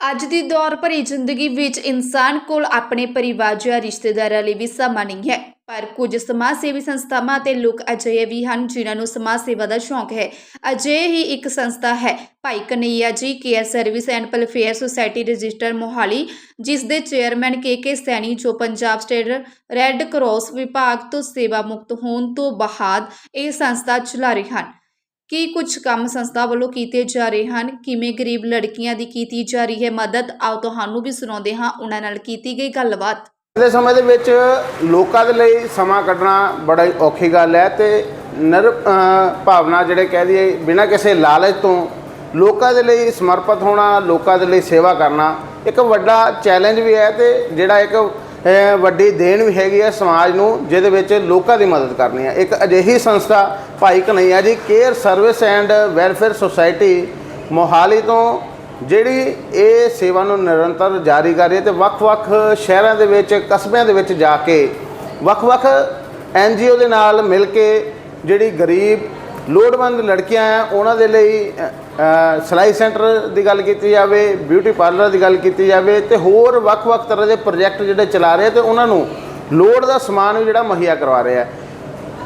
ਅੱਜ ਦੀ ਦੌਰ ਭਰੀ ਜ਼ਿੰਦਗੀ ਵਿੱਚ ਇਨਸਾਨ ਕੋਲ ਆਪਣੇ ਪਰਿਵਾਰ ਜਾਂ ਰਿਸ਼ਤੇਦਾਰਾਂ ਲਈ ਵੀ ਸਮਾਂ ਨਹੀਂ ਹੈ। ਪਰ ਕੁਝ ਸਮਾਜ ਸੇਵੀ ਸੰਸਥਾਵਾਂ ਅਤੇ ਲੋਕ ਅਜਿਹੇ ਵੀ ਹਨ ਜਿਨ੍ਹਾਂ ਨੂੰ ਸਮਾਜ ਸੇਵਾ ਦਾ ਸ਼ੌਂਕ ਹੈ। ਅਜਿਹੇ ਹੀ ਇੱਕ ਸੰਸਥਾ ਹੈ, Bhai Kanhaiya ji care service and welfare society register Mohali, ਜਿਸ ਦੇ ਚੇਅਰਮੈਨ ਕੇ ਕੇ ਸੈਣੀ ਜੋ ਪੰਜਾਬ ਸਟੇਟ ਰੈੱਡ ਕਰਾਸ ਵਿਭਾਗ ਤੋਂ ਸੇਵਾ ਮੁਕਤ ਹੋਣ ਤੋਂ ਬਾਅਦ ਇਹ ਸੰਸਥਾ ਚਲਾ ਰਹੇ ਹਨ। ਕੀ ਕੁਝ ਕੰਮ ਸੰਸਥਾ ਵੱਲੋਂ ਕੀਤੇ ਜਾ ਰਹੇ ਹਨ? ਕਿਵੇਂ ਗਰੀਬ ਲੜਕੀਆਂ ਦੀ ਕੀਤੀ ਜਾ ਰਹੀ ਹੈ ਮਦਦ? ਆਓ ਤੁਹਾਨੂੰ ਵੀ ਸੁਣਾਉਂਦੇ ਹਾਂ। ਉਹਨਾਂ ਨਾਲ ਕੀਤੀ ਗਈ ਗੱਲਬਾਤ। ਦੇ ਸਮੇਂ ਦੇ ਵਿੱਚ ਲੋਕਾਂ ਦੇ ਲਈ ਸਮਾਂ ਕੱਢਣਾ ਬੜਾ ਹੀ ਔਖੀ ਗੱਲ ਹੈ ਤੇ ਨਰ ਭਾਵਨਾ ਜਿਹੜੇ ਕਹਿ ਦਈਏ, ਬਿਨਾਂ ਕਿਸੇ ਲਾਲਚ ਤੋਂ ਲੋਕਾਂ ਦੇ ਲਈ ਸਮਰਪਿਤ ਹੋਣਾ, ਲੋਕਾਂ ਦੇ ਲਈ ਸੇਵਾ ਕਰਨਾ ਇੱਕ ਵੱਡਾ ਚੈਲੰਜ ਵੀ ਹੈ ਤੇ ਜਿਹੜਾ ਇੱਕ ਵੱਡੀ ਦੇਣ ਵੀ ਹੈਗੀ ਹੈ ਸਮਾਜ ਨੂੰ, ਜਿਹਦੇ ਵਿੱਚ ਲੋਕਾਂ ਦੀ ਮਦਦ ਕਰਨੀ ਹੈ ਇੱਕ ਅਜਿਹੀ ਸੰਸਥਾ Bhai Kanhaiya ji care service and welfare society Mohali ਤੋਂ, ਜਿਹੜੀ ਇਹ ਸੇਵਾ ਨੂੰ ਨਿਰੰਤਰ ਜਾਰੀ ਕਰ ਰਹੀ ਹੈ ਤੇ ਵੱਖ-ਵੱਖ ਸ਼ਹਿਰਾਂ ਦੇ ਵਿੱਚ, ਕਸਬਿਆਂ ਦੇ ਵਿੱਚ ਜਾ ਕੇ ਵੱਖ-ਵੱਖ ਐਨਜੀਓ ਦੇ ਨਾਲ ਮਿਲ ਕੇ ਜਿਹੜੀ ਗਰੀਬ, ਲੋੜਵੰਦ ਲੜਕੀਆਂ ਆ, ਉਹਨਾਂ ਦੇ ਲਈ ਸਿਲਾਈ ਸੈਂਟਰ ਦੀ ਗੱਲ ਕੀਤੀ ਜਾਵੇ ਬਿਊਟੀ ਪਾਰਲਰ ਦੀ ਗੱਲ ਕੀਤੀ ਜਾਵੇ ਤੇ ਹੋਰ ਵੱਖ-ਵੱਖ ਤਰ੍ਹਾਂ ਦੇ ਪ੍ਰੋਜੈਕਟ ਜਿਹੜੇ ਚਲਾ ਰਹੇ ਤੇ ਉਹਨਾਂ ਨੂੰ ਲੋੜ ਦਾ ਸਮਾਨ ਵੀ ਜਿਹੜਾ ਮੁਹੱਈਆ ਕਰਵਾ ਰਹੇ ਆ।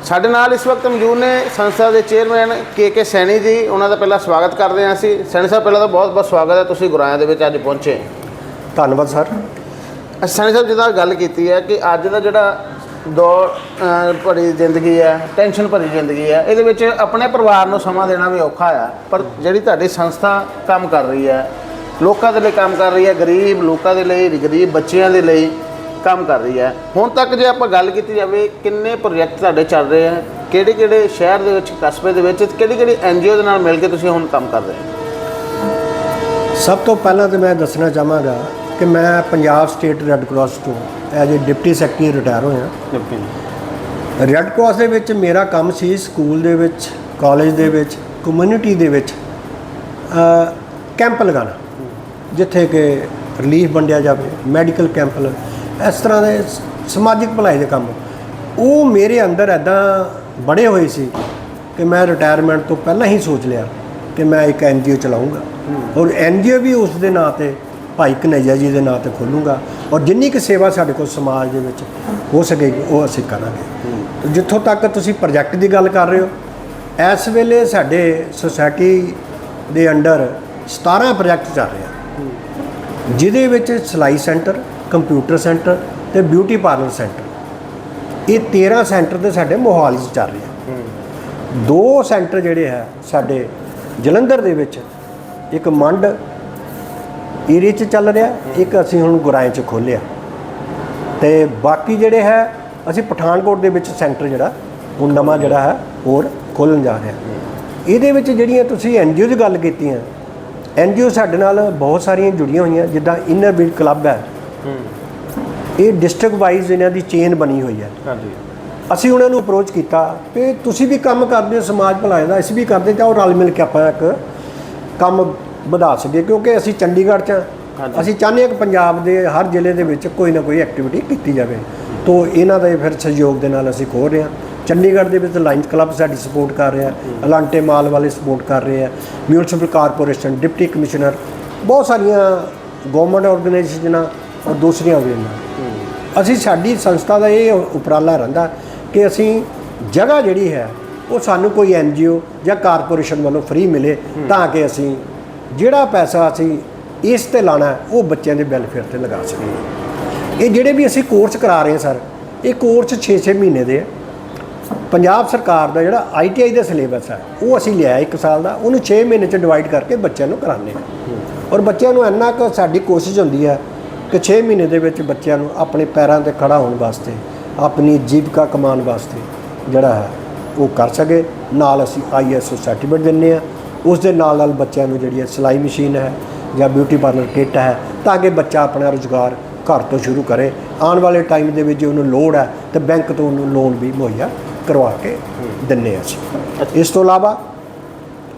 ਸਾਡੇ ਨਾਲ ਇਸ ਵਕਤ ਮੌਜੂਦ ਨੇ ਸੰਸਥਾ ਦੇ ਚੇਅਰਮੈਨ ਕੇ ਕੇ ਸੈਣੀ ਜੀ ਉਹਨਾਂ ਦਾ ਪਹਿਲਾਂ ਸਵਾਗਤ ਕਰਦੇ ਹਾਂ ਅਸੀਂ। ਸੈਣੀ ਸਾਹਿਬ ਪਹਿਲਾਂ ਤਾਂ ਬਹੁਤ ਬਹੁਤ ਸਵਾਗਤ ਹੈ ਤੁਸੀਂ ਗੁਰਾਇਆ ਦੇ ਵਿੱਚ ਅੱਜ ਪਹੁੰਚੇ। ਧੰਨਵਾਦ ਸਰ। ਸੈਣੀ ਸਾਹਿਬ ਜਿੱਦਾਂ ਗੱਲ ਕੀਤੀ ਹੈ ਕਿ ਅੱਜ ਦਾ ਜਿਹੜਾ ਦੌਰ ਭਰੀ ਜ਼ਿੰਦਗੀ ਹੈ ਟੈਨਸ਼ਨ ਭਰੀ ਜ਼ਿੰਦਗੀ ਹੈ। ਇਹਦੇ ਵਿੱਚ ਆਪਣੇ ਪਰਿਵਾਰ ਨੂੰ ਸਮਾਂ ਦੇਣਾ ਵੀ ਔਖਾ ਆ, ਪਰ ਜਿਹੜੀ ਤੁਹਾਡੀ ਸੰਸਥਾ ਕੰਮ ਕਰ ਰਹੀ ਹੈ, ਲੋਕਾਂ ਦੇ ਲਈ ਕੰਮ ਕਰ ਰਹੀ ਹੈ, ਗਰੀਬ ਲੋਕਾਂ ਦੇ ਲਈ, ਗਰੀਬ ਬੱਚਿਆਂ ਦੇ ਲਈ ਕੰਮ ਕਰ ਰਹੀ ਹੈ। ਹੁਣ ਤੱਕ ਜੇ ਆਪਾਂ ਗੱਲ ਕੀਤੀ ਜਾਵੇ, ਕਿੰਨੇ ਪ੍ਰੋਜੈਕਟ ਤੁਹਾਡੇ ਚੱਲ ਰਹੇ ਆ ਕਿਹੜੇ ਕਿਹੜੇ ਸ਼ਹਿਰ ਦੇ ਵਿੱਚ, ਕਸਬੇ ਦੇ ਵਿੱਚ ਕਿਹੜੀ ਕਿਹੜੀ ਐਨਜੀਓ ਦੇ ਨਾਲ ਮਿਲ ਕੇ ਤੁਸੀਂ ਹੁਣ ਕੰਮ ਕਰ ਰਹੇ ਹੋ? ਸਭ ਤੋਂ ਪਹਿਲਾਂ ਤੇ ਮੈਂ ਦੱਸਣਾ ਚਾਹਾਂਗਾ ਕਿ ਮੈਂ ਪੰਜਾਬ ਸਟੇਟ ਰੈੱਡ ਕਰਾਸ ਤੋਂ as a deputy secretary retire ਹੋਇਆ। ਰੈੱਡ ਕਰਾਸ ਦੇ ਵਿੱਚ ਮੇਰਾ ਕੰਮ ਸੀ ਸਕੂਲ ਦੇ ਵਿੱਚ ਕਾਲਜ ਦੇ ਵਿੱਚ ਕਮਿਊਨਿਟੀ ਦੇ ਵਿੱਚ ਅ, ਕੈਂਪ ਲਗਾਉਣਾ ਜਿੱਥੇ ਕਿ ਰਿਲੀਫ ਵੰਡਿਆ ਜਾਵੇ ਮੈਡੀਕਲ ਕੈਂਪ ਇਸ ਤਰ੍ਹਾਂ ਦੇ ਸਮਾਜਿਕ ਭਲਾਈ ਦੇ ਕੰਮ। ਉਹ ਮੇਰੇ ਅੰਦਰ ਐਦਾਂ ਬੜੇ ਹੋਏ ਸੀ ਕਿ ਮੈਂ ਰਿਟਾਇਰਮੈਂਟ ਤੋਂ ਪਹਿਲਾਂ ਹੀ ਸੋਚ ਲਿਆ ਕਿ ਮੈਂ ਇੱਕ ਐਨਜੀਓ ਚਲਾਉਂਗਾ ਔਰ ਐਨਜੀਓ ਵੀ ਉਸ ਦੇ ਨਾਂ ਤੇ ਭਾਈ ਕਨਈਆ ਜੀ ਦੇ ਨਾਂ ਤੇ ਖੋਲੂੰਗਾ ਔਰ ਜਿੰਨੀ ਕੁ ਸੇਵਾ ਸਾਡੇ ਕੋਲ ਸਮਾਜ ਦੇ ਵਿੱਚ ਹੋ ਸਕੇਗੀ ਉਹ ਅਸੀਂ ਕਰਾਂਗੇ। ਜਿੱਥੋਂ ਤੱਕ ਤੁਸੀਂ ਪ੍ਰੋਜੈਕਟ ਦੀ ਗੱਲ ਕਰ ਰਹੇ ਹੋ, ਇਸ ਵੇਲੇ ਸਾਡੇ ਸੁਸਾਇਟੀ ਦੇ ਅੰਡਰ 17 ਪ੍ਰੋਜੈਕਟ ਚੱਲ ਰਹੇ ਆ। ਜਿਹਦੇ ਵਿੱਚ ਸਿਲਾਈ ਸੈਂਟਰ, ਕੰਪਿਊਟਰ ਸੈਂਟਰ ਤੇ ਬਿਊਟੀ ਪਾਰਲਰ ਸੈਂਟਰ। ਇਹ 13 ਸੈਂਟਰ ਦੇ ਸਾਡੇ ਮੋਹਾਲੀ 'ਚ ਚੱਲ ਰਹੇ। ਆ ਦੋ ਸੈਂਟਰ ਜਿਹੜੇ ਹੈ, ਸਾਡੇ ਜਲੰਧਰ ਦੇ ਵਿੱਚ, ਇੱਕ ਮੰਡ ਏਰੀਏ 'ਚ ਚੱਲ ਰਿਹਾ ਇੱਕ ਅਸੀਂ ਹੁਣ ਗੁਰਾਏ 'ਚ ਖੋਲ੍ਹਿਆ। ਤੇ ਬਾਕੀ ਜਿਹੜੇ ਹੈ ਅਸੀਂ ਪਠਾਨਕੋਟ ਦੇ ਵਿੱਚ ਸੈਂਟਰ ਜਿਹੜਾ ਹੁਣ ਨਵਾਂ ਜਿਹੜਾ ਹੈ ਹੋਰ ਖੋਲ੍ਹਣ ਜਾ ਰਿਹਾ। ਇਹਦੇ ਵਿੱਚ ਜਿਹੜੀਆਂ ਤੁਸੀਂ ਐਨਜੀਓ ਦੀ ਗੱਲ ਕੀਤੀ ਹੈ ਐਨਜੀਓ ਸਾਡੇ ਨਾਲ ਬਹੁਤ ਸਾਰੀਆਂ ਜੁੜੀਆਂ ਹੋਈਆਂ ਜਿੱਦਾਂ ਇਨਰ ਬੀਟ ਕਲੱਬ ਹੈ। ਇਹ ਡਿਸਟ੍ਰਿਕਟ ਵਾਈਜ਼ ਇਹਨਾਂ ਦੀ ਚੇਨ ਬਣੀ ਹੋਈ ਹੈ। ਹਾਂਜੀ। ਅਸੀਂ ਉਹਨਾਂ ਨੂੰ ਅਪਰੋਚ ਕੀਤਾ ਕਿ ਤੁਸੀਂ ਵੀ ਕੰਮ ਕਰਦੇ ਹੋ ਸਮਾਜ ਭਲਾਈ ਦਾ ਅਸੀਂ ਵੀ ਕਰਦੇ ਉਹ ਰਲ ਮਿਲ ਕੇ ਆਪਾਂ ਇੱਕ ਕੰਮ ਵਧਾ ਸਕੀਏ ਕਿਉਂਕਿ ਅਸੀਂ ਚੰਡੀਗੜ੍ਹ 'ਚ ਹਾਂ। ਹਾਂਜੀ। ਅਸੀਂ ਚਾਹੁੰਦੇ ਹਾਂ ਕਿ ਪੰਜਾਬ ਦੇ ਹਰ ਜ਼ਿਲ੍ਹੇ ਦੇ ਵਿੱਚ ਕੋਈ ਨਾ ਕੋਈ ਐਕਟੀਵਿਟੀ ਕੀਤੀ ਜਾਵੇ। ਤੋਂ ਇਹਨਾਂ ਦੇ ਫਿਰ ਸਹਿਯੋਗ ਦੇ ਨਾਲ ਅਸੀਂ ਖੋਲ ਰਹੇ ਹਾਂ। ਚੰਡੀਗੜ੍ਹ ਦੇ ਵਿੱਚ ਲਾਇਨਸ ਕਲੱਬ ਸਾਡੀ ਸਪੋਰਟ ਕਰ ਰਿਹਾ ਅਲਾਂਟੇ ਮਾਲ ਵਾਲੇ ਸਪੋਰਟ ਕਰ ਰਹੇ ਆ ਮਿਊਨਿਸਪਲ ਕਾਰਪੋਰੇਸ਼ਨ ਡਿਪਟੀ ਕਮਿਸ਼ਨਰ ਬਹੁਤ ਸਾਰੀਆਂ ਗਵਰਨਮੈਂਟ ਆਰਗੇਨਾਈਜੇਸ਼ਨਾਂ ਔਰ ਦੂਸਰੀਆਂ ਵੀ ਨੇ। ਅਸੀਂ ਸਾਡੀ ਸੰਸਥਾ ਦਾ ਇਹ ਉਪਰਾਲਾ ਰਹਿੰਦਾ ਕਿ ਅਸੀਂ ਜਗ੍ਹਾ ਜਿਹੜੀ ਹੈ ਉਹ ਸਾਨੂੰ ਕੋਈ ਐਨਜੀਓ ਜਾਂ ਕਾਰਪੋਰੇਸ਼ਨ ਵੱਲੋਂ ਫ੍ਰੀ ਮਿਲੇ ਤਾਂ ਕਿ ਅਸੀਂ ਜਿਹੜਾ ਪੈਸਾ ਅਸੀਂ ਇਸ ਤੇ ਲਾਣਾ ਉਹ ਬੱਚਿਆਂ ਦੇ ਵੈਲਫੇਅਰ ਤੇ ਲਗਾ ਸਕੀਏ। ਇਹ ਜਿਹੜੇ ਵੀ ਅਸੀਂ ਕੋਰਸ ਕਰਾ ਰਹੇ ਹਾਂ ਸਰ, ਇਹ ਕੋਰਸ 6-6 ਮਹੀਨੇ ਦੇ ਹੈ। ਪੰਜਾਬ ਸਰਕਾਰ ਦਾ ਜਿਹੜਾ ਆਈਟੀਆਈ ਦਾ ਸਿਲੇਬਸ ਹੈ, ਉਹ ਅਸੀਂ ਲਿਆ ਇੱਕ ਸਾਲ ਦਾ, ਉਹਨੂੰ 6 ਮਹੀਨੇ ਚ ਡਿਵਾਈਡ ਕਰਕੇ ਬੱਚਿਆਂ ਨੂੰ ਕਰਾਉਂਦੇ ਹਾਂ। ਔਰ ਬੱਚਿਆਂ ਨੂੰ ਇੰਨਾ ਕੁ ਸਾਡੀ ਕੋਸ਼ਿਸ਼ ਹੁੰਦੀ ਹੈ ਕਿ 6 ਮਹੀਨੇ ਦੇ ਵਿੱਚ ਬੱਚਿਆਂ ਨੂੰ ਆਪਣੇ ਪੈਰਾਂ ਤੇ ਖੜਾ ਹੋਣ ਵਾਸਤੇ, ਆਪਣੀ ਜੀਵਿਕਾ ਕਮਾਉਣ ਵਾਸਤੇ ਜਿਹੜਾ ਹੈ, ਉਹ ਕਰ ਸਕੇ। ਨਾਲ ਅਸੀਂ ਆਈਐਸਓ ਸਰਟੀਫਿਕੇਟ ਦਿੰਨੇ ਆ ਉਸ ਦੇ ਨਾਲ ਨਾਲ ਬੱਚਿਆਂ ਨੂੰ ਜਿਹੜੀ ਹੈ ਸਿਲਾਈ ਮਸ਼ੀਨ ਹੈ ਜਾਂ ਬਿਊਟੀ ਪਾਰਲਰ ਕਿੱਟ ਹੈ ਤਾਂ ਕਿ ਬੱਚਾ ਆਪਣਾ ਰੁਜ਼ਗਾਰ ਘਰ ਤੋਂ ਸ਼ੁਰੂ ਕਰੇ। ਆਉਣ ਵਾਲੇ ਟਾਈਮ ਦੇ ਵਿੱਚ ਜੇ ਉਹਨੂੰ ਲੋੜ ਹੈ ਤੇ ਬੈਂਕ ਤੋਂ ਉਹਨੂੰ ਲੋਨ ਵੀ ਮੁਹੱਈਆ ਕਰਵਾ ਕੇ ਦਿੰਨੇ ਅਸੀਂ। ਇਸ ਤੋਂ ਇਲਾਵਾ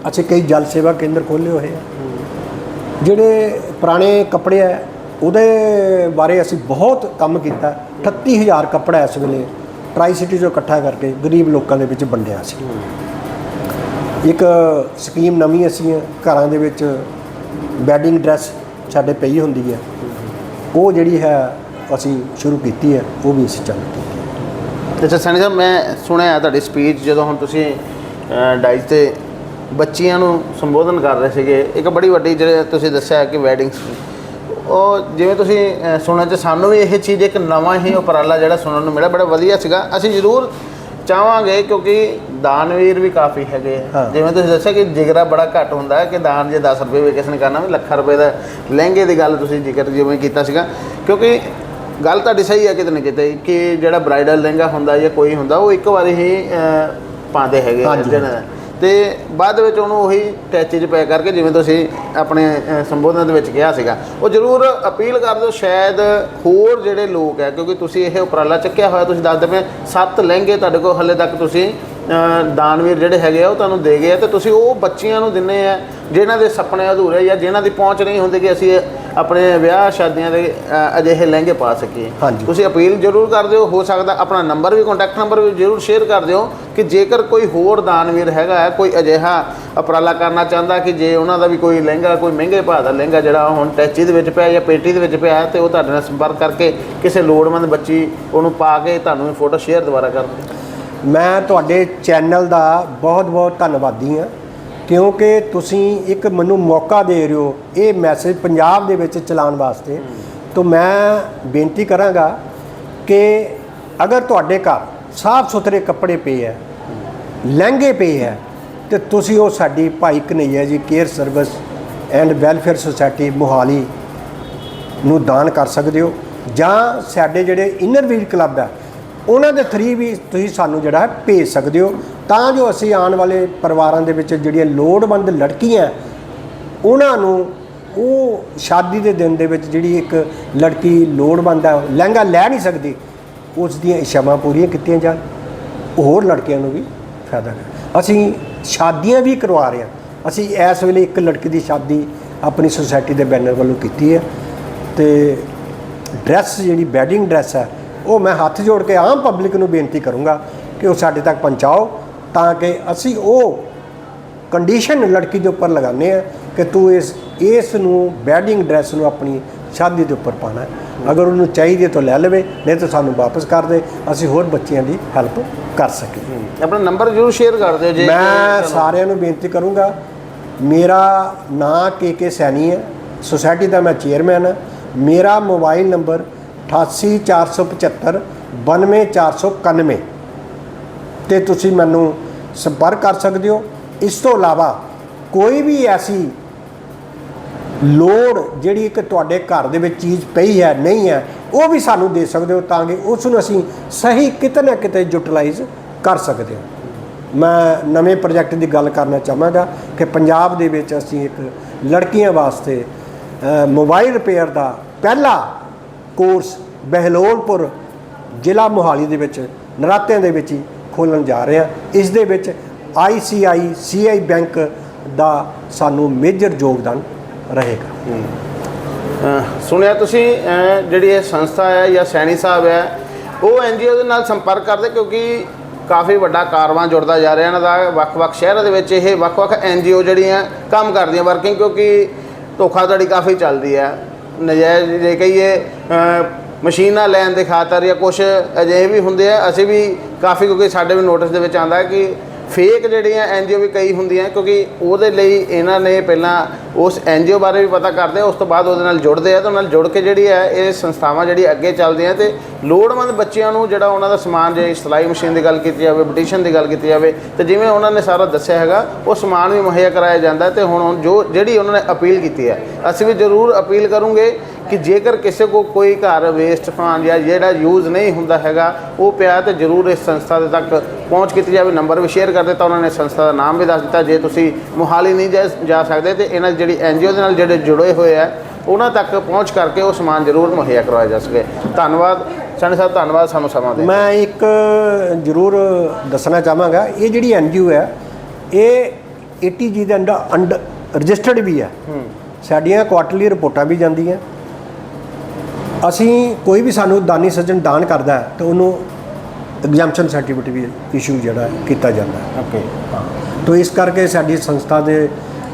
ਅਸੀਂ ਕਈ ਜਲ ਸੇਵਾ ਕੇਂਦਰ ਖੋਲ੍ਹੇ ਹੋਏ ਆ। ਜਿਹੜੇ ਪੁਰਾਣੇ ਕੱਪੜੇ ਆ ਉਹਦੇ ਬਾਰੇ ਅਸੀਂ ਬਹੁਤ ਕੰਮ ਕੀਤਾ। 38000 ਕੱਪੜਾ ਇਸ ਵੇਲੇ ਟਰਾਈ ਸਿਟੀ ਚੋਂ ਇਕੱਠਾ ਕਰਕੇ ਗਰੀਬ ਲੋਕਾਂ ਦੇ ਵਿੱਚ ਵੰਡਿਆ ਸੀ। ਇੱਕ ਸਕੀਮ ਨਵੀਂ ਅਸੀਂ ਘਰਾਂ ਦੇ ਵਿੱਚ ਬੈਡਿੰਗ ਡਰੈਸ ਸਾਡੇ ਪਈ ਹੁੰਦੀ ਹੈ। ਉਹ ਜਿਹੜੀ ਹੈ ਅਸੀਂ ਸ਼ੁਰੂ ਕੀਤੀ ਹੈ ਉਹ ਵੀ ਅਸੀਂ ਚਾਲੂ ਕੀਤੀ ਹੈ। ਅੱਛਾ ਸੈਣੀ ਸਾਹਿਬ ਮੈਂ ਸੁਣਿਆ ਤੁਹਾਡੀ ਸਪੀਚ ਜਦੋਂ ਹੁਣ ਤੁਸੀਂ ਡਾਈਜ ਤੇ ਬੱਚਿਆਂ ਨੂੰ ਸੰਬੋਧਨ ਕਰ ਰਹੇ ਸੀਗੇ ਇੱਕ ਬੜੀ ਵੱਡੀ ਜਿਹੜੇ ਤੁਸੀਂ ਦੱਸਿਆ ਕਿ ਵੈਡਿੰਗ ਉਹ ਜਿਵੇਂ ਤੁਸੀਂ ਅ, ਸੁਣਨ ਚ ਸਾਨੂੰ ਵੀ ਇਹ ਚੀਜ਼ ਇੱਕ ਨਵਾਂ ਹੀ ਉਪਰਾਲਾ ਜਿਹੜਾ ਸੁਣਨ ਨੂੰ ਮਿਲਿਆ ਬੜਾ ਵਧੀਆ ਸੀਗਾ। ਅਸੀਂ ਜ਼ਰੂਰ ਚਾਹਾਂਗੇ ਕਿਉਂਕਿ ਦਾਨਵੀਰ ਵੀ ਕਾਫੀ ਹੈਗੇ ਆ। ਹਾਂ। ਜਿਵੇਂ ਤੁਸੀਂ ਦੱਸਿਆ ਕਿ ਜਿਗਰਾ ਬੜਾ ਘੱਟ ਹੁੰਦਾ ਹੈ ਕਿ ਦਾਨ ਜੇ 10 ਰੁਪਏ ਵੀ ਕਿਸੇ ਨੇ ਕਰਨਾ ਵੀ ਲੱਖਾਂ ਰੁਪਏ ਦਾ ਲਹਿੰਗੇ ਦੀ ਗੱਲ ਤੁਸੀਂ ਜ਼ਿਕਰ ਜਿਵੇਂ ਕੀਤਾ ਸੀਗਾ ਕਿਉਂਕਿ ਗੱਲ ਤੁਹਾਡੀ ਸਹੀ ਹੈ ਕਿਤੇ ਨਾ ਕਿਤੇ ਕਿ ਜਿਹੜਾ ਬ੍ਰਾਈਡਲ ਲਹਿੰਗਾ ਹੁੰਦਾ ਜਾਂ ਕੋਈ ਹੁੰਦਾ ਉਹ ਇੱਕ ਵਾਰੀ ਹੀ ਅਹ, ਪਾਉਂਦੇ ਹੈਗੇ ਆ ਹਾਂਜੀ। ਤੇ ਬਾਅਦ ਵਿੱਚ ਉਹਨੂੰ ਉਹੀ ਟੈਚੀ 'ਚ ਪੈ ਕਰਕੇ ਜਿਵੇਂ ਤੁਸੀਂ ਆਪਣੇ ਸੰਬੋਧਨ ਦੇ ਵਿੱਚ ਕਿਹਾ ਸੀਗਾ, ਉਹ ਜ਼ਰੂਰ ਅਪੀਲ ਕਰ ਦਿਓ ਸ਼ਾਇਦ ਹੋਰ ਜਿਹੜੇ ਲੋਕ ਹੈ, ਕਿਉਂਕਿ ਤੁਸੀਂ ਇਹ ਉਪਰਾਲਾ ਚੱਕਿਆ ਹੋਇਆ, ਤੁਸੀਂ ਦੱਸਦੇ ਪਏ ਸੱਤ ਲਹਿੰਗੇ ਤੁਹਾਡੇ ਕੋਲ ਹਲੇ ਤੱਕ ਤੁਸੀਂ ਦਾਨਵੀਰ ਜਿਹੜੇ ਹੈਗੇ ਆ, ਉਹ ਤੁਹਾਨੂੰ ਦੇ ਗਏ ਆ, ਤੇ ਤੁਸੀਂ ਉਹ ਬੱਚਿਆਂ ਨੂੰ ਦਿੰਨੇ ਆ, ਜਿਨ੍ਹਾਂ ਦੇ ਸੁਪਨੇ ਅਧੂਰੇ ਜਾਂ ਜਿਨ੍ਹਾਂ ਦੀ ਪਹੁੰਚ ਨਹੀਂ ਹੁੰਦੀ ਕਿ ਅਸੀਂ ਆਪਣੇ ਵਿਆਹ ਸ਼ਾਦੀਆਂ ਦੇ ਅਜਿਹੇ ਲਹਿੰਗੇ ਪਾ ਸਕੀਏ। ਹਾਂਜੀ। ਤੁਸੀਂ ਅਪੀਲ ਜ਼ਰੂਰ ਕਰ ਦਿਓ ਹੋ ਸਕਦਾ ਆਪਣਾ ਨੰਬਰ ਵੀ ਕੰਟੈਕਟ ਨੰਬਰ ਵੀ ਜ਼ਰੂਰ ਸ਼ੇਅਰ ਕਰ ਦਿਓ ਕਿ ਜੇਕਰ ਕੋਈ ਹੋਰ ਦਾਨਵੀਰ ਹੈਗਾ ਹੈ ਕੋਈ ਅਜਿਹਾ ਉਪਰਾਲਾ ਕਰਨਾ ਚਾਹੁੰਦਾ ਕਿ ਜੇ ਉਹਨਾਂ ਦਾ ਵੀ ਕੋਈ ਲਹਿੰਗਾ ਕੋਈ ਮਹਿੰਗੇ ਭਾਅ ਦਾ ਲਹਿੰਗਾ ਜਿਹੜਾ ਹੁਣ ਟੈਚੀ ਦੇ ਵਿੱਚ ਪਿਆ ਜਾਂ ਪੇਟੀ ਦੇ ਵਿੱਚ ਪਿਆ ਹੈ ਤੇ ਉਹ ਤੁਹਾਡੇ ਨਾਲ ਸੰਪਰਕ ਕਰਕੇ ਕਿਸੇ ਲੋੜਵੰਦ ਬੱਚੀ ਉਹਨੂੰ ਪਾ ਕੇ ਤੁਹਾਨੂੰ ਫੋਟੋ ਸ਼ੇਅਰ ਦੁਬਾਰਾ ਕਰ ਦੇ ਮੈਂ ਤੁਹਾਡੇ ਚੈਨਲ ਦਾ ਬਹੁਤ-ਬਹੁਤ ਧੰਨਵਾਦੀ ਹਾਂ। ਕਿਉਂਕਿ ਤੁਸੀਂ ਇੱਕ ਮੈਨੂੰ ਮੌਕਾ ਦੇ ਰਹੇ ਹੋ ਇਹ ਮੈਸੇਜ ਪੰਜਾਬ ਦੇ ਵਿੱਚ ਚਲਾਉਣ ਵਾਸਤੇ। ਤਾਂ ਮੈਂ ਬੇਨਤੀ ਕਰਾਂਗਾ ਕਿ ਅਗਰ ਤੁਹਾਡੇ ਘਰ ਸਾਫ਼ ਸੁਥਰੇ ਕੱਪੜੇ ਪਏ ਹੈ, ਲਹਿੰਗੇ ਪਏ ਹੈ, ਤੇ ਤੁਸੀਂ ਉਹ ਸਾਡੀ Bhai Kanhaiya ji care service and welfare society Mohali ਨੂੰ ਦਾਨ ਕਰ ਸਕਦੇ ਹੋ। ਜਾਂ ਸਾਡੇ ਜਿਹੜੇ ਇਨਰ ਵੀਲ ਕਲੱਬ ਹੈ, ਉਹਨਾਂ ਦੇ ਥਰੀ ਵੀ ਤੁਸੀਂ ਸਾਨੂੰ ਜਿਹੜਾ ਹੈ ਭੇਜ ਸਕਦੇ ਹੋ। ਤਾਂ ਜੋ ਅਸੀਂ ਆਉਣ ਵਾਲੇ ਪਰਿਵਾਰਾਂ ਦੇ ਵਿੱਚ ਜਿਹੜੀਆਂ ਲੋੜਵੰਦ ਲੜਕੀਆਂ ਉਹਨਾਂ ਨੂੰ ਉਹ ਸ਼ਾਦੀ ਦੇ ਦਿਨ ਦੇ ਵਿੱਚ ਜਿਹੜੀ ਇੱਕ ਲੜਕੀ ਲੋੜਵੰਦ ਹੈ, ਲਹਿੰਗਾ ਲੈ ਨਹੀਂ ਸਕਦੀ, ਉਸ ਦੀਆਂ ਇੱਛਾਵਾਂ ਪੂਰੀਆਂ ਕੀਤੀਆਂ ਜਾਣ, ਹੋਰ ਲੜਕੀਆਂ ਨੂੰ ਵੀ ਫਾਇਦਾ ਹੈ ਅਸੀਂ ਸ਼ਾਦੀਆਂ ਵੀ ਕਰਵਾ ਰਹੇ ਹਾਂ। ਅਸੀਂ ਇਸ ਵੇਲੇ ਇੱਕ ਲੜਕੀ ਦੀ ਸ਼ਾਦੀ ਆਪਣੀ ਸੁਸਾਇਟੀ ਦੇ ਬੈਨਰ ਵੱਲੋਂ ਕੀਤੀ ਹੈ ਤੇ ਡਰੈਸ ਜਿਹੜੀ ਵੈਡਿੰਗ ਡਰੈਸ ਹੈ, ਉਹ ਮੈਂ ਹੱਥ ਜੋੜ ਕੇ ਆਮ ਪਬਲਿਕ ਨੂੰ ਬੇਨਤੀ ਕਰੂੰਗਾ ਕਿ ਉਹ ਸਾਡੇ ਤੱਕ ਪਹੁੰਚਾਓ। ਤਾਂ ਕਿ ਅਸੀਂ ਉਹ ਕੰਡੀਸ਼ਨ ਲੜਕੀ ਦੇ ਉੱਪਰ ਲਗਾਉਂਦੇ ਆ ਕਿ ਤੂੰ ਇਸ ਇਸ ਨੂੰ ਵੈਡਿੰਗ ਡਰੈਸ ਨੂੰ ਆਪਣੀ ਸ਼ਾਦੀ ਦੇ ਉੱਪਰ ਪਾਣਾ ਅਗਰ ਉਹਨੂੰ ਚਾਹੀਦੀ ਹੈ ਤਾਂ ਲੈ ਲਵੇ ਨਹੀਂ ਤਾਂ ਸਾਨੂੰ ਵਾਪਸ ਕਰ ਦੇ। ਅਸੀਂ ਹੋਰ ਬੱਚਿਆਂ ਦੀ ਹੈਲਪ ਕਰ ਸਕੀਏ। ਆਪਣਾ ਨੰਬਰ ਜ਼ਰੂਰ ਸ਼ੇਅਰ ਕਰ ਦਿਓ ਜੇ ਮੈਂ ਸਾਰਿਆਂ ਨੂੰ ਬੇਨਤੀ ਕਰੂੰਗਾ ਮੇਰਾ ਨਾਂ ਕੇ ਕੇ ਸੈਣੀ ਹੈ ਸੁਸਾਇਟੀ ਦਾ ਮੈਂ ਚੇਅਰਮੈਨ ਹਾਂ। ਮੇਰਾ ਮੋਬਾਈਲ ਨੰਬਰ 88475 92491 ਤੇ ਤੁਸੀਂ ਮੈਨੂੰ ਸੰਪਰਕ ਕਰ ਸਕਦੇ ਹੋ। ਇਸ ਤੋਂ ਇਲਾਵਾ ਕੋਈ ਵੀ ਐਸੀ ਲੋੜ ਜਿਹੜੀ ਇੱਕ ਤੁਹਾਡੇ ਘਰ ਦੇ ਵਿੱਚ ਚੀਜ਼ ਪਈ ਹੈ, ਨਹੀਂ ਹੈ, ਉਹ ਵੀ ਸਾਨੂੰ ਦੇ ਸਕਦੇ ਹੋ ਤਾਂ ਕਿ ਉਸ ਨੂੰ ਅਸੀਂ ਸਹੀ ਕਿਤੇ ਨਾ ਕਿਤੇ ਯੂਟਿਲਾਈਜ਼ ਕਰ ਸਕਦੇ ਹਾਂ। ਮੈਂ ਨਵੇਂ ਪ੍ਰੋਜੈਕਟ ਦੀ ਗੱਲ ਕਰਨਾ ਚਾਹਾਂਗਾ ਕਿ ਪੰਜਾਬ ਦੇ ਵਿੱਚ ਅਸੀਂ ਇੱਕ ਲੜਕੀਆਂ ਵਾਸਤੇ ਮੋਬਾਈਲ ਰਿਪੇਅਰ ਦਾ ਪਹਿਲਾ ਕੋਰਸ ਬਹਿਲੋਲਪੁਰ ਜ਼ਿਲ੍ਹਾ ਮੋਹਾਲੀ ਦੇ ਵਿੱਚ, ਨਰਾਤਿਆਂ ਦੇ ਵਿੱਚ ਹੀ ਖੋਲਣ ਜਾ ਰਹੇ ਹਾਂ। ਇਸ ਦੇ ਵਿੱਚ ਆਈਸੀਆਈ ਸੀਆਈ ਬੈਂਕ ਦਾ ਸਾਨੂੰ ਮੇਜਰ ਯੋਗਦਾਨ ਰਹੇਗਾ। ਸੁਣਿਆ ਤੁਸੀਂ ਜਿਹੜੀ ਇਹ ਸੰਸਥਾ ਹੈ ਜਾਂ ਸੈਣੀ ਸਾਹਿਬ ਹੈ, ਉਹ ਐਨਜੀਓ ਦੇ ਨਾਲ ਸੰਪਰਕ ਕਰਦੇ ਕਿਉਂਕਿ ਕਾਫੀ ਵੱਡਾ ਕਾਰਵਾਂ ਜੁੜਦਾ ਜਾ ਰਿਹਾ ਇਹਨਾਂ ਦਾ। ਵੱਖ-ਵੱਖ ਸ਼ਹਿਰਾਂ ਦੇ ਵਿੱਚ ਇਹ ਵੱਖ-ਵੱਖ ਐਨਜੀਓ ਜਿਹੜੀਆਂ ਕੰਮ ਕਰਦੀਆਂ ਵਰਕਿੰਗ ਕਿਉਂਕਿ ਧੋਖਾਧੜੀ ਕਾਫੀ ਚੱਲਦੀ ਹੈ। ਨਜਾਇਜ਼ ਜੇ ਕਹੀਏ ਮਸ਼ੀਨਾਂ ਲੈਣ ਦੇ ਖਾਤਰ ਜਾਂ ਕੁਝ ਅਜਿਹੇ ਵੀ ਹੁੰਦੇ ਆ, ਅਸੀਂ ਵੀ ਕਾਫੀ ਕਿਉਂਕਿ ਸਾਡੇ ਵੀ ਨੋਟਿਸ ਦੇ ਵਿੱਚ ਆਂਦਾ ਕਿ ਫੇਕ ਜਿਹੜੀਆਂ ਐਨਜੀਓ ਵੀ ਕਈ ਹੁੰਦੀਆਂ ਕਿਉਂਕਿ ਉਹਦੇ ਲਈ ਇਹਨਾਂ ਨੇ ਪਹਿਲਾਂ ਉਸ ਐਨਜੀਓ ਬਾਰੇ ਵੀ ਪਤਾ ਕਰਦੇ ਆ, ਉਸ ਤੋਂ ਬਾਅਦ ਉਹਦੇ ਨਾਲ ਜੁੜਦੇ ਆ ਤੇ ਉਹਨਾਂ ਨਾਲ ਜੁੜ ਕੇ ਜਿਹੜੀ ਹੈ ਇਹ ਸੰਸਥਾਵਾਂ ਜਿਹੜੀ ਅੱਗੇ ਚੱਲਦੀਆਂ ਤੇ ਲੋੜਵੰਦ ਬੱਚਿਆਂ ਨੂੰ ਜਿਹੜਾ ਉਹਨਾਂ ਦਾ ਸਮਾਨ ਜੇ ਸਿਲਾਈ ਮਸ਼ੀਨ ਦੀ ਗੱਲ ਕੀਤੀ ਜਾਵੇ ਬਟੀਸ਼ਨ ਦੀ ਗੱਲ ਕੀਤੀ ਜਾਵੇ ਤੇ ਜਿਵੇਂ ਉਹਨਾਂ ਨੇ ਸਾਰਾ ਦੱਸਿਆ ਹੈਗਾ, ਉਹ ਸਮਾਨ ਵੀ ਮੁਹੱਈਆ ਕਰਾਇਆ ਜਾਂਦਾ ਤੇ ਹੁਣ ਜੋ ਜਿਹੜੀ ਉਹਨਾਂ ਨੇ ਅਪੀਲ ਕੀਤੀ ਹੈ ਅਸੀਂ ਵੀ ਜ਼ਰੂਰ ਅਪੀਲ ਕਰੂੰਗੇ ਕਿ ਜੇਕਰ ਕਿਸੇ ਕੋ ਕੋਈ ਘਰ ਵੇਸਟ ਸਮਾਨ ਜਾਂ ਜਿਹੜਾ ਯੂਜ਼ ਨਹੀਂ ਹੁੰਦਾ ਹੈਗਾ ਉਹ ਪਿਆ ਤੇ ਜ਼ਰੂਰ ਇਸ ਸੰਸਥਾ ਦੇ ਤੱਕ ਪਹੁੰਚ ਕੀਤੀ ਜਾਵੇ। ਨੰਬਰ ਵੀ ਸ਼ੇਅਰ ਕਰ ਦਿੱਤਾ ਉਹਨਾਂ ਨੇ ਸੰਸਥਾ ਦਾ ਨਾਮ ਵੀ ਦੱਸ ਦਿੱਤਾ। ਜੇ ਤੁਸੀਂ ਮੋਹਾਲੀ ਨਹੀਂ ਜਾ- ਜਾ ਸਕਦੇ ਤੇ ਇਹਨਾਂ ਦੀ ਜਿਹੜੀ ਐਨਜੀਓ ਦੇ ਨਾਲ ਜਿਹੜੇ ਜੁੜੇ ਹੋਏ ਆ ਉਹਨਾਂ ਤੱਕ ਪਹੁੰਚ ਕਰਕੇ ਉਹ ਸਮਾਨ ਜ਼ਰੂਰ ਮੁਹੱਈਆ ਕਰਵਾਇਆ ਜਾ ਸਕੇ। ਧੰਨਵਾਦ। ਸਾਨੇ ਸਾਹਿਬ ਧੰਨਵਾਦ ਸਾਨੂੰ ਸਮਾਂ ਦੇ ਮੈਂ ਇੱਕ ਜ਼ਰੂਰ ਦੱਸਣਾ ਚਾਹਾਂਗਾ ਇਹ ਜਿਹੜੀ ਐਨਜੀਓ ਹੈ ਇਹ ਏਟੀਜੀ ਦੇ ਅੰਡਰ ਅੰਡਰ ਰਜਿਸਟਰਡ ਵੀ ਹੈ। ਸਾਡੀਆਂ ਕੁਆਟਰਲੀ ਰਿਪੋਰਟਾਂ ਵੀ ਜਾਂਦੀਆਂ। ਅਸੀਂ ਕੋਈ ਵੀ ਸਾਨੂੰ ਦਾਨੀ ਸੱਜਣ ਦਾਨ ਕਰਦਾ ਹੈ ਤਾਂ ਉਹਨੂੰ ਐਗਜ਼ੈਂਪਸ਼ਨ ਸਰਟੀਫਿਕੇਟ ਵੀ ਇਸ਼ੂ ਜਿਹੜਾ ਹੈ ਕੀਤਾ ਜਾਂਦਾ ਹੈ। ਓਕੇ ਤੋ ਇਸ ਕਰਕੇ ਸਾਡੀ ਸੰਸਥਾ ਦੇ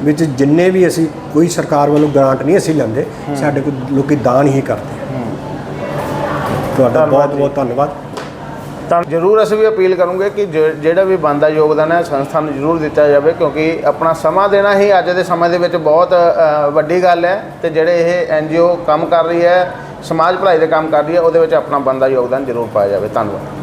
ਵਿੱਚ ਜਿੰਨੇ ਵੀ ਅਸੀਂ ਕੋਈ ਸਰਕਾਰ ਵੱਲੋਂ ਗ੍ਰਾਂਟ ਨਹੀਂ ਅਸੀਂ ਲੈਂਦੇ ਸਾਡੇ ਕੋਲ ਲੋਕੀ ਦਾਨ ਹੀ ਕਰਦੇ ਤੁਹਾਡਾ ਬਹੁਤ। ਬਹੁਤ ਧੰਨਵਾਦ। ਤਾਂ ਜ਼ਰੂਰ ਅਸੀਂ ਵੀ ਅਪੀਲ ਕਰੂੰਗੇ ਕਿ ਜਿਹੜਾ ਵੀ ਬੰਦਾ ਯੋਗਦਾਨ ਹੈ ਸੰਸਥਾ ਨੂੰ ਜ਼ਰੂਰ ਦਿੱਤਾ ਜਾਵੇ ਕਿਉਂਕਿ ਆਪਣਾ ਸਮਾਂ ਦੇਣਾ ਹੀ ਅੱਜ ਦੇ ਸਮੇਂ ਦੇ ਵਿੱਚ ਬਹੁਤ ਵੱਡੀ ਗੱਲ ਹੈ ਤੇ ਜਿਹੜੇ ਇਹ ਐਨਜੀਓ ਕੰਮ ਕਰ ਰਹੀ ਹੈ ਸਮਾਜ ਭਲਾਈ ਦੇ ਕੰਮ ਕਰ ਰਹੀ ਹੈ, ਉਹਦੇ ਵਿੱਚ ਆਪਣਾ ਬੰਦਾ ਯੋਗਦਾਨ ਜ਼ਰੂਰ ਪਾਇਆ ਜਾਵੇ। ਧੰਨਵਾਦ।